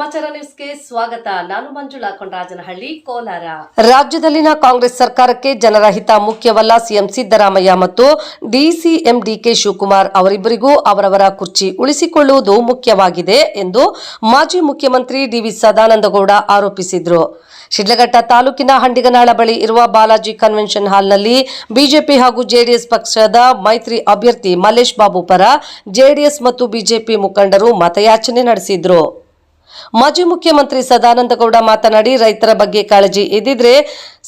ಸಮಾಚಾರ ನ್ಯೂಸ್ಗೆ ಸ್ವಾಗತ. ನಾನು ಮಂಜುಳಾ ಕೊಂಡರಾಜನಹಳ್ಳಿ, ಕೋಲಾರ. ರಾಜ್ಯದಲ್ಲಿನ ಕಾಂಗ್ರೆಸ್ ಸರ್ಕಾರಕ್ಕೆ ಜನರ ಹಿತ ಮುಖ್ಯವಲ್ಲ ಸಿಎಂ ಸಿದ್ದರಾಮಯ್ಯ ಮತ್ತು ಡಿಸಿಎಂ ಡಿಕೆ ಶಿವಕುಮಾರ್ ಅವರಿಬ್ಬರಿಗೂ ಅವರವರ ಕುರ್ಚಿ ಉಳಿಸಿಕೊಳ್ಳುವುದು ಮುಖ್ಯವಾಗಿದೆ ಎಂದು ಮಾಜಿ ಮುಖ್ಯಮಂತ್ರಿ ಡಿವಿ ಸದಾನಂದಗೌಡ ಆರೋಪಿಸಿದರು. ಶಿಡ್ಲಘಟ್ಟ ತಾಲೂಕಿನ ಹಂಡಿಗನಾಳ ಬಳಿ ಇರುವ ಬಾಲಾಜಿ ಕನ್ವೆನ್ಷನ್ ಹಾಲ್ನಲ್ಲಿ ಬಿಜೆಪಿ ಹಾಗೂ ಜೆಡಿಎಸ್ ಪಕ್ಷದ ಮೈತ್ರಿ ಅಭ್ಯರ್ಥಿ ಮಲ್ಲೇಶ್ ಬಾಬು ಪರ ಜೆಡಿಎಸ್ ಮತ್ತು ಬಿಜೆಪಿ ಮುಖಂಡರು ಮತಯಾಚನೆ ನಡೆಸಿದ್ರು. ಮಾಜಿ ಮುಖ್ಯಮಂತ್ರಿ ಸದಾನಂದಗೌಡ ಮಾತನಾಡಿ, ರೈತರ ಬಗ್ಗೆ ಕಾಳಜಿ ಇದ್ದಿದ್ರೆ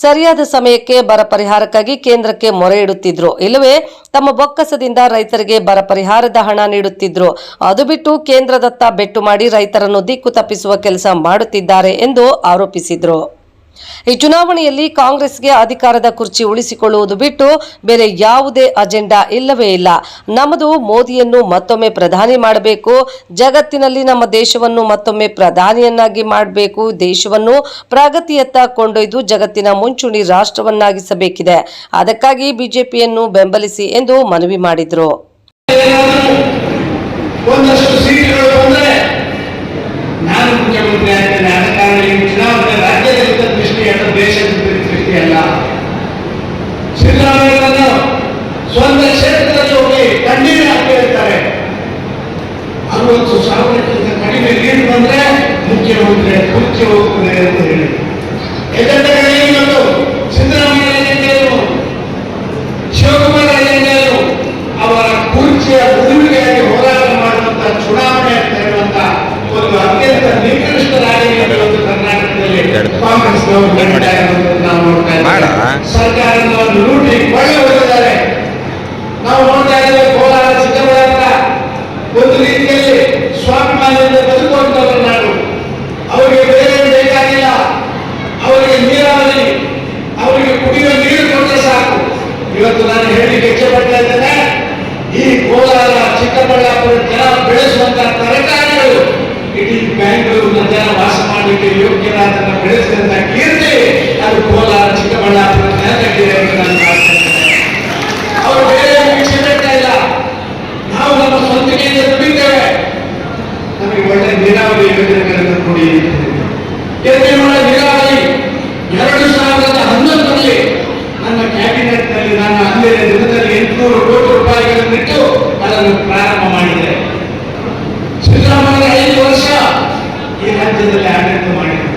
ಸರಿಯಾದ ಸಮಯಕ್ಕೆ ಬರ ಪರಿಹಾರಕ್ಕಾಗಿ ಕೇಂದ್ರಕ್ಕೆ ಮೊರೆ ಇಡುತ್ತಿದ್ರು. ಇಲ್ಲವೇ, ತಮ್ಮ ಬೊಕ್ಕಸದಿಂದ ರೈತರಿಗೆ ಬರ ಪರಿಹಾರದ ಹಣ ನೀಡುತ್ತಿದ್ರು. ಅದು ಬಿಟ್ಟು ಕೇಂದ್ರದತ್ತ ಬೆಟ್ಟು ಮಾಡಿ ರೈತರನ್ನು ದಿಕ್ಕು ತಪ್ಪಿಸುವ ಕೆಲಸ ಮಾಡುತ್ತಿದ್ದಾರೆ ಎಂದು ಆರೋಪಿಸಿದ್ರು. ಈ ಚುನಾವಣೆಯಲ್ಲಿ ಕಾಂಗ್ರೆಸ್ಗೆ ಅಧಿಕಾರದ ಕುರ್ಚಿ ಉಳಿಸಿಕೊಳ್ಳುವುದು ಬಿಟ್ಟು ಬೇರೆ ಯಾವುದೇ ಅಜೆಂಡಾ ಇಲ್ಲವೇ ಇಲ್ಲ. ನಮ್ಮದು ಮೋದಿಯನ್ನು ಮತ್ತೊಮ್ಮೆ ಪ್ರಧಾನಿ ಮಾಡಬೇಕು. ಜಗತ್ತಿನಲ್ಲಿ ನಮ್ಮ ದೇಶವನ್ನು ಮತ್ತೊಮ್ಮೆ ಪ್ರಧಾನಿಯನ್ನಾಗಿ ಮಾಡಬೇಕು. ದೇಶವನ್ನು ಪ್ರಗತಿಯತ್ತ ಕೊಂಡೊಯ್ದು ಜಗತ್ತಿನ ಮುಂಚೂಣಿ ರಾಷ್ಟ್ರವನ್ನಾಗಿಸಬೇಕಿದೆ. ಅದಕ್ಕಾಗಿ ಬಿಜೆಪಿಯನ್ನು ಬೆಂಬಲಿಸಿ ಎಂದು ಮನವಿ ಮಾಡಿದರು ಒಂದಷ್ಟು ಸೀಟುಗಳು ಬಂದರೆ ನಾನು ಮುಖ್ಯಮಂತ್ರಿ ಆಗ್ತೇನೆ ಆದ ಕಾರಣ ಈ ಚುನಾವಣೆ ರಾಜ್ಯದ ಹಿತ ದೃಷ್ಟಿ ಅಲ್ಲ ದೇಶದ ಹಿತ ದೃಷ್ಟಿ ಅಲ್ಲ ಸಿದ್ದರಾಮಯ್ಯರನ್ನು ಸ್ವಂತ ಕ್ಷೇತ್ರದಲ್ಲಿ ಹೋಗಿ ಕಣ್ಣೀರು ಹಾಕಿ ಹೇಳ್ತಾರೆ ಅರವತ್ತು ಸಾವಿರಕ್ಕಿಂತ ಕಡಿಮೆ ನೀರು ಬಂದ್ರೆ ಮುಖ್ಯಮಂತ್ರಿ ಕುರ್ಚಿ ಹೋಗ್ತದೆ ಅಂತ ಹೇಳಿ ಎಜೆಂಡಗಳೇ ಇವತ್ತು ಸಿದ್ದರಾಮಯ್ಯ ಎಜೆಂಡೆಯನ್ನು ಶಿವಕುಮಾರ್ ಅಯ್ಯಂಗಾರು ಅವರ ಕುರ್ಚಿಯ ಉಳಿವಿಗಾಗಿ ಹೋರಾಟ ಮಾಡುವಂತ ಚುನಾವಣೆ ಅಂತ ಹೇಳುವಂತ ಒಂದು ಅತ್ಯಂತ ನಿಕೃಷ್ಟರಾಗಿ ಇವತ್ತು ಕರ್ನಾಟಕದಲ್ಲಿ ಕಾಂಗ್ರೆಸ್ ಗೌರ್ಮೆಂಟ್ ನಾವು ನೋಡ್ತಾ ಮಾಡ. ಇದ್ದೇವೆ ಸರ್ಕಾರವನ್ನು ಲೂಟಿ ಕೊಳ್ಳೆ ಹೊಡೆದಿದ್ದಾರೆ ನಾವು ನೋಡ್ತಾ ಇದ್ದೇವೆ ಕೋಲಾರ ಚಿಕ್ಕಬಳ್ಳಾಪುರ ಒಂದು ಮ್ಯಾನೇಜರ್ ಬದುಕುವಂತವರ ನಾಡು ಅವರಿಗೆ ಬೇರೆ ಬೇಕಾಗಿಲ್ಲ. ಅವರಿಗೆ ನೀರಾವರಿ ಅವರಿಗೆ ಕುಡಿಯುವ ನೀರು ಕೊಟ್ಟರೆ ಸಾಕು. ಇವತ್ತು ನಾನು ಹೇಳಿಕ್ಕೆ ಇಚ್ಛೆಪಡ್ತಾ ಇದ್ದೇನೆ ಈ ಕೋಲಾರ, ಚಿಕ್ಕಬಳ್ಳಾಪುರ ಜನ ಬೆಳೆಸುವಂತ ತರಕಾರಿಗಳು ಇಡೀ ಬ್ಯಾಂಗ್ಳೂರಿನ ಜನ ವಾಸ ಮಾಡಲಿಕ್ಕೆ ಯೋಗ್ಯರಾದ ಬೆಳೆಸಿದಂತ ಕೀರ್ತಿ, ಅದು ಕೋಲಾರ ಚಿಕ್ಕಬಳ್ಳಾಪುರ ಜನತೆಗಿದೆ ಎಂದು ನಾನು ಭಾವಿಸ್ತೇನೆ ಅವರು ಬೇರೆ ಇಚ್ಛೆ ಪಡ್ತಾ ಇಲ್ಲ ನಾವು ನಮ್ಮ ಸ್ವಂತಿಕೆಯಿಂದ ದುಡಿತೇವೆ ನಮಗೆ ಒಳ್ಳೆ ನೀರಾವರಿ ಯೋಜನೆಗಳನ್ನು ಕೊಡಿ ಕೆರೆಮಳ ನೀರಾವರಿ ಎರಡು ಸಾವಿರದ ಹನ್ನೊಂದರಲ್ಲಿ ನನ್ನ ಕ್ಯಾಬಿನೆಟ್ನಲ್ಲಿ ನಾನು ಅಂದಿನ ದಿನದಲ್ಲಿ ಎಂಟುನೂರು ಕೋಟಿ ರೂಪಾಯಿಗಳನ್ನಿಟ್ಟು ಅದನ್ನು ಪ್ರಾರಂಭ ಮಾಡಿದೆ ಸಿದ್ದರಾಮಯ್ಯ ಐದು ವರ್ಷ ಈ ರಾಜ್ಯದಲ್ಲಿ ಆಡಳಿತ ಮಾಡಿದರು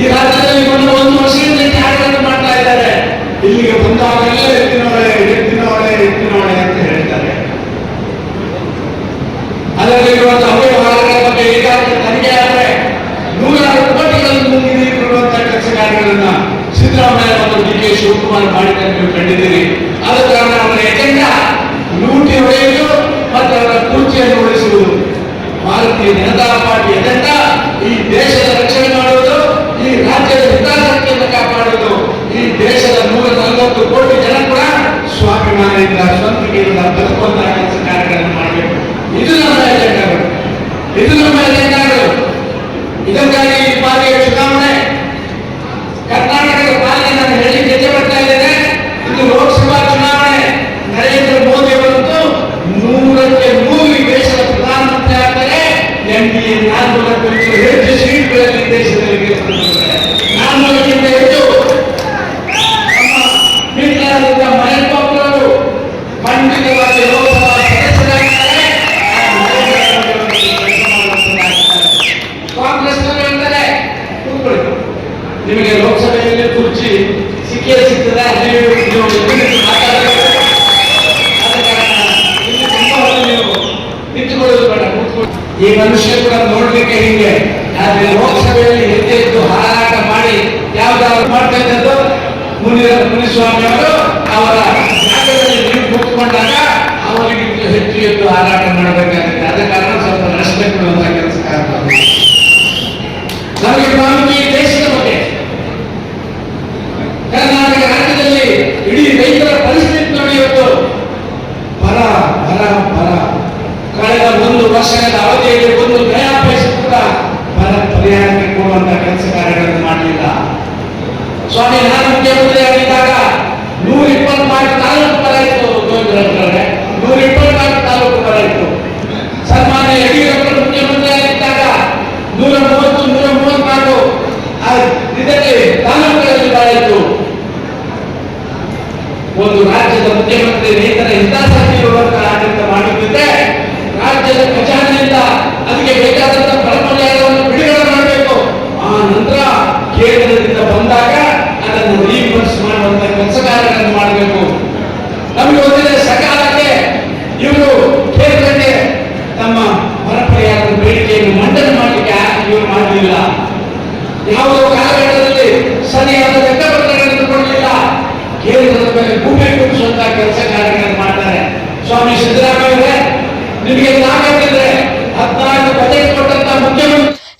ಈ ರಾಜ್ಯದಲ್ಲಿ ಬಂದ ಒಂದು ವರ್ಷದಿಂದ ಇಲ್ಲಿ ಆಡಳಿತ ಮಾಡ್ತಾ ಇದ್ದಾರೆ ಇಲ್ಲಿಗೆ ಬಂದಾಗಲೇ ಎತ್ತಿನೊಳೆ ಎತ್ತಿನೊಳೆ ಎತ್ತಿನೊಳೆ ಅಂತ ಹೇಳ್ತಾರೆ. ಅದರಲ್ಲಿರುವಂತಹ ಅವ್ಯವಹಾರಗಳ ಬಗ್ಗೆ ಈಗಾಗಲೇ ತನಿಖೆ ಆದರೆ ನೂರಾರು ಕೋಟಿಗಳನ್ನು ನೀಡಿರುವಂತಹ ಕೆಲಸ ಕಾರ್ಯಗಳನ್ನ ಸಿದ್ದರಾಮಯ್ಯ ಮತ್ತು ಡಿ ಕೆ ಶಿವಕುಮಾರ್ ಮಾಡಿದ್ದನ್ನು ನೀವು ಕಂಡಿದ್ದೀರಿ. ಸ್ವಾಭಿಮಾನದಿಂದ ನಾವು ಬದುಕುವಂತಹ ಕೆಲಸ ಕಾರ್ಯಗಳನ್ನು ಮಾಡಬೇಕು. ಇದು ನಮ್ಮ ಎಜೆಂಡಾಗಳು ಇದು ನಮ್ಮ ಎಜೆಂಡಾಗಳು ಇದಕ್ಕಾಗಿ ಈ ಬಾರಿಯ ಚುನಾವಣೆ ಕರ್ನಾಟಕದ ಪಾಲಿಗೆ ನಾನು ಹೇಳಿ ಗೆದ್ದೆ ಬರ್ತಾ ಇದ್ದೇನೆ. ಇದು ಲೋಕಸಭಾ ಚುನಾವಣೆ ನರೇಂದ್ರ ಮೋದಿ ಅವರಂತೂ ನೂರಕ್ಕೆ ನೂರು ದೇಶದ ಪ್ರಧಾನಮಂತ್ರಿ ಆಗ್ತಾರೆ. ಎಂ ಪಿ ಕುರಿತು ಹೆಚ್ಚು ಸೀಟ್ಗಳಲ್ಲಿ ದೇಶದಲ್ಲಿ ಗೆಲ್ಲಿಸಿದ್ದಾರೆ ನಾನ್ನೂರಕ್ಕಿಂತ ಹೆಚ್ಚು ನಮ್ಮ ಮೀಸಲಾದ ಮಹೇಶ್ ಬಾಬು ಅವರು ಖಂಡಿತವಾಗಿ ಲೋಕಸಭಾ ಸದಸ್ಯರಾಗಿದ್ದಾರೆ ಕಾಂಗ್ರೆಸ್ ಹೇಳ್ತಾರೆ ಕೂತ್ಕೊಳ್ಳಿ ನಿಮಗೆ ಲೋಕಸಭೆಯಲ್ಲಿ ಕುರ್ಚಿ ಸಿಕ್ಕೇ ಸಿಗ್ತದೆ ಅಲ್ಲಿ ನೀವು ನಿಲ್ಲಿಸಿ ಮಾತಾಡಬೇಕು ಆದ ಕಾರಣ ಇಲ್ಲಿ ತುಂಬ ಹೊತ್ತು ನೀವು ನಿಂತುಕೊಳ್ಳೋದು ಬೇಡ ಕೂತ್ಕೊಳ್ಳಿ. ಈ ಮನುಷ್ಯ ಕೂಡ ನೋಡ್ಲಿಕ್ಕೆ ಹಿಂಗೆ ಆದ್ರೆ ಲೋಕಸಭೆಯಲ್ಲಿ ಹೆಜ್ಜೆ ಇದ್ದು ಹಾರಾಟ ಮಾಡಿ ಯಾವ್ದಾದ್ರು ಮಾಡ್ತಾ ಇದ್ದದ್ದು ಮುನಿಸ್ವಾಮಿ ಅವರು ಜಾಗದಲ್ಲಿ ನೀವು ಕೂತ್ಕೊಂಡಾಗ ಅವರಿಗೆ ಹೆಚ್ಚು ಎದ್ದು ಹಾರಾಟ ಮಾಡಬೇಕಾಗುತ್ತೆ que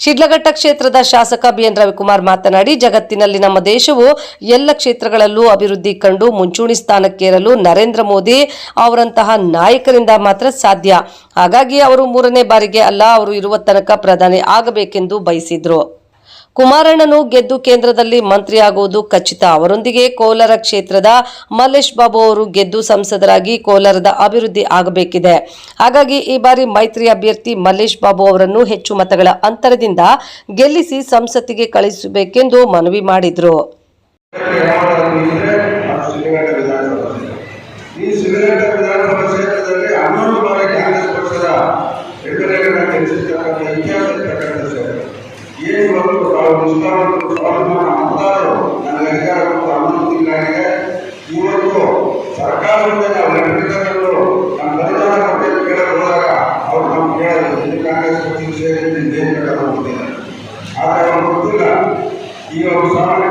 ಶಿಡ್ಲಘಟ್ಟ ಕ್ಷೇತ್ರದ ಶಾಸಕ ಬಿಎನ್ ರವಿಕುಮಾರ್ ಮಾತನಾಡಿ, ಜಗತ್ತಿನಲ್ಲಿ ನಮ್ಮ ದೇಶವು ಎಲ್ಲ ಕ್ಷೇತ್ರಗಳಲ್ಲೂ ಅಭಿವೃದ್ಧಿ ಕಂಡು ಮುಂಚೂಣಿ ಸ್ಥಾನಕ್ಕೇರಲು ನರೇಂದ್ರ ಮೋದಿ ಅವರಂತಹ ನಾಯಕರಿಂದ ಮಾತ್ರ ಸಾಧ್ಯ. ಹಾಗಾಗಿ ಅವರು ಮೂರನೇ ಬಾರಿಗೆ ಅಲ್ಲ, ಅವರು ಇರುವ ತನಕ ಪ್ರಧಾನಿ ಆಗಬೇಕೆಂದು ಬಯಸಿದ್ರು. ಕುಮಾರಣ್ಣನು ಗೆದ್ದು ಕೇಂದ್ರದಲ್ಲಿ ಮಂತ್ರಿಯಾಗುವುದು ಖಚಿತ. ಅವರೊಂದಿಗೆ ಕೋಲಾರ ಕ್ಷೇತ್ರದ ಮಲ್ಲೇಶ್ ಬಾಬು ಅವರು ಗೆದ್ದು ಸಂಸದರಾಗಿ ಕೋಲಾರದ ಅಭಿವೃದ್ಧಿ ಆಗಬೇಕಿದೆ. ಹಾಗಾಗಿ ಈ ಬಾರಿ ಮೈತ್ರಿ ಅಭ್ಯರ್ಥಿ ಮಲ್ಲೇಶ್ ಬಾಬು ಅವರನ್ನು ಹೆಚ್ಚು ಮತಗಳ ಅಂತರದಿಂದ ಗೆಲ್ಲಿಸಿ ಸಂಸತ್ತಿಗೆ ಕಳಿಸಬೇಕೆಂದು ಮನವಿ ಮಾಡಿದ್ರು. ಏನು ಇವತ್ತು ತಾವು ನಿಷ್ಠಾವಂತರು ಸ್ವಾಭಿಮಾನ ಮತದಾರರು ನನಗೆ ಅಧಿಕಾರ ಕೊಟ್ಟು ಹನ್ನೊಂದು ತಿಂಗಳಿಗೆ ಇವತ್ತು ಸರ್ಕಾರದಿಂದ ನಾವು ಲೆಕ್ಕ ತಗೊಂಡು ನಮ್ಮ ಬಲಿದಾನ ಕೊಟ್ಟು ಕೇಳಲು ಹೋದಾಗ ಅವ್ರು ನಮ್ಗೆ ಕೇಳೋದು ಇದು ಕಾಂಗ್ರೆಸ್ ಪಕ್ಷದ ಸೇರಿ ನೀವು ಏನು ಬೇಕಾದ್ರೂ ಹೋಗ್ತೀನಿ ಆದರೆ ಅವ್ರು ಗೊತ್ತಿಲ್ಲ ಈ ಒಂದು ಸಾಮಾನ್ಯ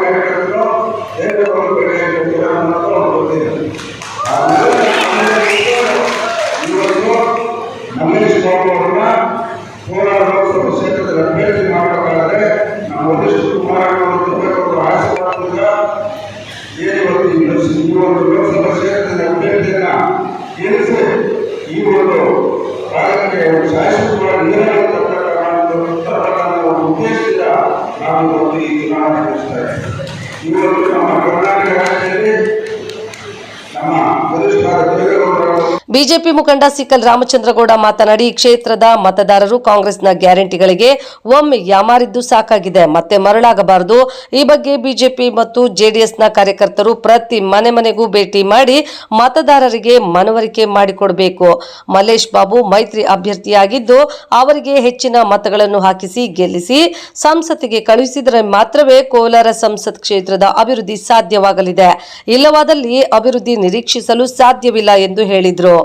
ಬಿಜೆಪಿ ಮುಖಂಡ ಸಿಕಲ್ ರಾಮಚಂದ್ರಗೌಡ ಮಾತನಾಡಿ, ಕ್ಷೇತ್ರದ ಮತದಾರರು ಕಾಂಗ್ರೆಸ್ನ ಗ್ಯಾರಂಟಿಗಳಿಗೆ ಒಮ್ಮೆ ಯಾಮಾರಿದ್ದು ಸಾಕಾಗಿದೆ. ಮತ್ತೆ ಮರಳಾಗಬಾರದು. ಈ ಬಗ್ಗೆ ಬಿಜೆಪಿ ಮತ್ತು ಜೆಡಿಎಸ್ನ ಕಾರ್ಯಕರ್ತರು ಪ್ರತಿ ಮನೆ ಮನೆಗೂ ಭೇಟಿ ಮಾಡಿ ಮತದಾರರಿಗೆ ಮನವರಿಕೆ ಮಾಡಿಕೊಡಬೇಕು. ಮಲ್ಲೇಶ್ ಬಾಬು ಮೈತ್ರಿ ಅಭ್ಯರ್ಥಿಯಾಗಿದ್ದು, ಅವರಿಗೆ ಹೆಚ್ಚಿನ ಮತಗಳನ್ನು ಹಾಕಿಸಿ, ಗೆಲ್ಲಿಸಿ, ಸಂಸತ್ತಿಗೆ ಕಳುಹಿಸಿದರೆ ಮಾತ್ರವೇ ಕೋಲಾರ ಸಂಸತ್ ಕ್ಷೇತ್ರದ ಅಭಿವೃದ್ಧಿ ಸಾಧ್ಯವಾಗಲಿದೆ. ಇಲ್ಲವಾದಲ್ಲಿ ಅಭಿವೃದ್ಧಿ ನಿರೀಕ್ಷಿಸಲು ಸಾಧ್ಯವಿಲ್ಲ ಎಂದು ಹೇಳಿದರು.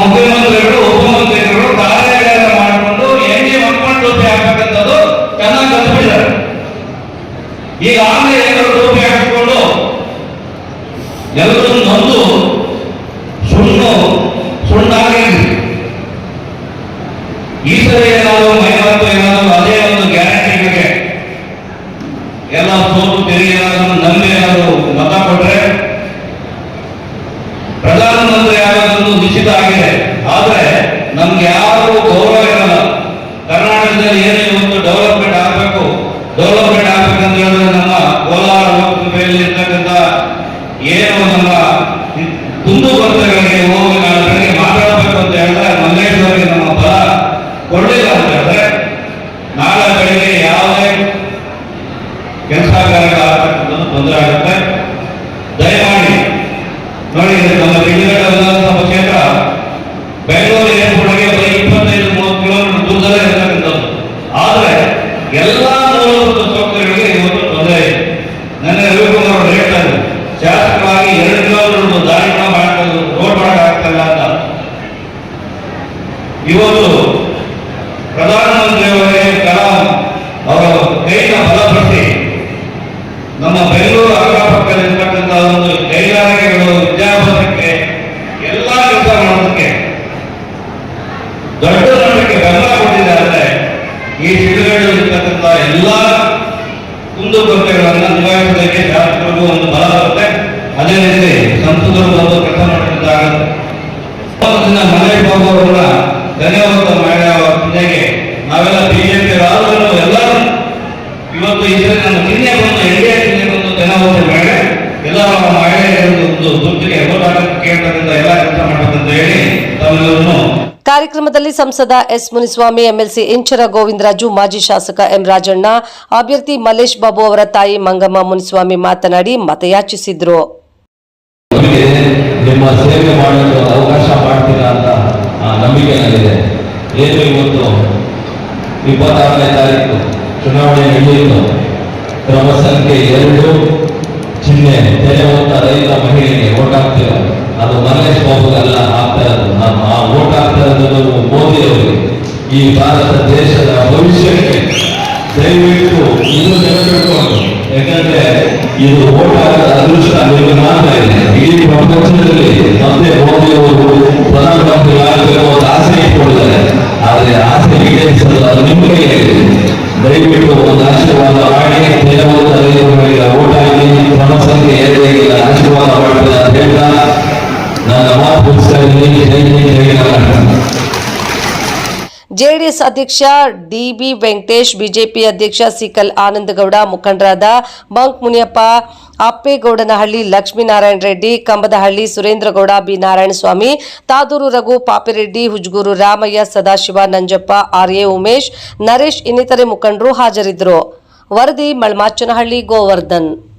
ಮುಖ್ಯಮಂತ್ರಿಗಳು ಉಪಮಂತ್ರಿಗಳು ಕಾರ್ಯಗಳನ್ನು ಮಾಡಿಕೊಂಡು ಹೆಂಗೆ ಮಕ್ಕಳು ಟೋಪಿ ಹಾಕಬೇಕಂತದ್ದು ಚೆನ್ನಾಗಿ ಈಗ ಆಮೇಲೆ ಎಲ್ಲರೂ ಟೋಪಿ ಹಾಕಿಕೊಂಡು ಎಲ್ಲರೂ ಯಾರು ಗೌರವ ಇರಲ್ಲ. ಕರ್ನಾಟಕದಲ್ಲಿ ಏನೇ ಒಂದು ಡೆವಲಪ್ಮೆಂಟ್ ಆಗಬೇಕು ಡೆವಲಪ್ಮೆಂಟ್ ಆಗ್ಬೇಕಂತ ಹೇಳಿದ್ರೆ ನಮ್ಮ ಕೋಲಾರ ಲೋಕಸಭೆಯಲ್ಲಿ ಇರ್ತಕ್ಕಂಥ ಏನು ನಮ್ಮ ಕುಂದು ಹೋಗಿ ಬೆಳಗ್ಗೆ ಮಾತಾಡಬೇಕು ಅಂತ ಹೇಳಿದ್ರೆ ಅವರಿಗೆ ನಮ್ಮ ಬಲ ಕೊಡಲಿಲ್ಲ ಅಂತ ಹೇಳಿದ್ರೆ ನಾಳೆ ಬೆಳಿಗ್ಗೆ ಯಾವುದೇ ಕೆಲಸ ಕಾರ್ಯ ತೊಂದರೆ ಆಗುತ್ತೆ ದಯಮಾಡಿ ನೋಡಿ ನಮ್ಮ ಬೆಂಗಳೂರು ವಿಧಾನಸಭಾ ಕ್ಷೇತ್ರ ಬೆಂಗಳೂರು ಏರ್ಪೋರ್ಟ್ಗೆ ಬರೀ ಇಪ್ಪತ್ತೈದು ಮೂವತ್ತು ಕಿಲೋಮೀಟರ್ ದೂರದಲ್ಲೇ ಇರ್ತಕ್ಕಂಥದ್ದು ಆದರೆ ಎಲ್ಲ ಮೂಲಭೂತ ಸೌಕರ್ಯಗಳಿಗೆ ಇವತ್ತು ತೊಂದರೆ ಇದೆ ನನ್ನ ರವಿಕುಮಾರ್ ಅವರು ಹೇಳ್ತಾರೆ ಶಾಸಕರಾಗಿ ಎರಡು ಕಿಲೋಮೀಟರ್ ದಾರಿ ಕೂಡ ಮಾಡಕ್ಕೆ ರೋಡ್ ಮಾಡೋಕ್ಕಾಗ್ತಿಲ್ಲ ಅಂತ ಇವತ್ತು ಪ್ರಧಾನಮಂತ್ರಿಯವರೇ ಕಲಾಂ ಅವರ ಕೈನ ಬಲಪಡಿಸಿ ನಮ್ಮ ಬೆಂಗಳೂರು ಅಕ್ಕಪಕ್ಕದಲ್ಲಿರ್ತಕ್ಕಂಥ ಒಂದು ಕೈಗಾರಿಕೆಗಳು ವಿದ್ಯಾಭ್ಯಾಸಕ್ಕೆ ಎಲ್ಲ ಕೆಲಸ ಮಾಡೋದಕ್ಕೆ ದೊಡ್ಡ ಮಟ್ಟಕ್ಕೆ ಬೆಂಬಲ ಕೊಟ್ಟಿದ್ದಾರೆ ಈ ಶಿಬಿರಗಳಿರ್ತಕ್ಕಂಥ ಎಲ್ಲ ಕುಂದುಕೊರತೆಗಳನ್ನು ನಿಭಾಯಿಸೋದಕ್ಕೆ ಶಾಸಕರಿಗೂ ಒಂದು ಬಲ ಬರುತ್ತೆ. ಅದೇ ರೀತಿ ಸಂಸದರು ಬಂದು ಕೆಲಸ ಮಾಡಿದ್ದಾರೆ ಮಹೇಶ್ ಬಾಬು ಧನ್ಯವಾದ ಮಾಡುವ ಜೊತೆಗೆ ನಾವೆಲ್ಲ ಬಿಜೆಪಿ ರಾಜರು ಎಲ್ಲರೂ ಇವತ್ತು ಈ ಸರಿ ನಮ್ಮ ಚಿಹ್ನೆ ಬಂದು ಎನ್ ಚಿಹ್ನೆ ಬಂದು ಧನ್ಯವಾದ ಮಾಡಿ ಎಲ್ಲ ಮಹಿಳೆಯರು ಒಂದು ಗುರುತಿಗೆ ಕೇಳ್ತಕ್ಕಂಥ ಎಲ್ಲ ಕೆಲಸ ಮಾಡಬೇಕಂತ ಹೇಳಿ ತಮ್ಮೆಲ್ಲರನ್ನು ಕಾರ್ಯಕ್ರಮದಲ್ಲಿ ಸಂಸದ ಎಸ್ ಮುನಿಸ್ವಾಮಿ ಎಂಎಲ್ಸಿ ಇಂಚರ ಗೋವಿಂದರಾಜು ಮಾಜಿ ಶಾಸಕ ಎಂ ರಾಜಣ್ಣ ಅಭ್ಯರ್ಥಿ ಮಲ್ಲೇಶ್ ಬಾಬು ಅವರ ತಾಯಿ ಮಂಗಮ್ಮ ಮುನಿಸ್ವಾಮಿ ಮಾತನಾಡಿ ಮತಯಾಚಿಸಿದ್ರು. ನಿಮ್ಮ ಸೇವೆ ಮಾಡಲು ಅವಕಾಶ ಮಾಡ್ತೀರಾ ಅಂತ ನಂಬಿಕೆ ನನಗಿದೆ ಏನು ಇವತ್ತು ಇಪ್ಪತ್ತಾರನೇ ತಾರೀಕು, ಚುನಾವಣೆ ನಡೆಯಿತು ಕ್ರಮ ಸಂಖ್ಯೆ ಎರಡು, ಚಿಹ್ನೆ, ತೆರೆ ಹೊತ್ತ ರೈತ ಮಹಿಳೆಗೆ ಓಟ್ ಹಾಕ್ತೀರ ಅದು ಮಲ್ಲೇಶ್ ಹೋಗುವುದಲ್ಲ ಆಗ್ತಾ ಇರೋದು ಆ ಓಟ್ ಆಗ್ತಾ ಇರೋದು ಈ ಭಾರತ ದೇಶದ ಭವಿಷ್ಯಕ್ಕೆ ದಯವಿಟ್ಟು ಇದು ನೆನಪಿಟ್ಕೊಂಡು. ಯಾಕಂದ್ರೆ ಇದು ಓಟ್ ಹಾಕದ ಅದೃಷ್ಟ ನಿಮಗೆ ಮಾತ್ರ ಇದೆ ಇಡೀ ಪ್ರಪಂಚದಲ್ಲಿ ಮತ್ತೆ ಮೋದಿ ಅವರು ಪ್ರಧಾನಮಂತ್ರಿ ಆಗಬೇಕು ಅಂತ ಆಸೆ ಇಟ್ಕೊಂಡಿದ್ದಾರೆ ಆದ್ರೆ ಜೆಡಿಎಸ್ ಅಧ್ಯಕ್ಷ ಡಿಬಿ ವೆಂಕಟೇಶ್ ಬಿಜೆಪಿ ಅಧ್ಯಕ್ಷ ಸಿಕಲ್ ಆನಂದಗೌಡ ಮುಖಂಡರಾದ Bank Muniyappa Appegowdanahalli Lakshminarayana Reddy, Kambadahalli Surendragowda, B. Narayanaswamy, Taduru Raghu Papireddy, Hujguru Ramaiah, Sadashiva, Nanjappa, RA Umesh, Naresh ಇನ್ನಿತರೆ ಮುಖಂಡರು ಹಾಜರಿದ್ದರು. ವರದಿ ಮಳ್ಮಾಚನಹಳ್ಳಿ ಗೋವರ್ಧನ್.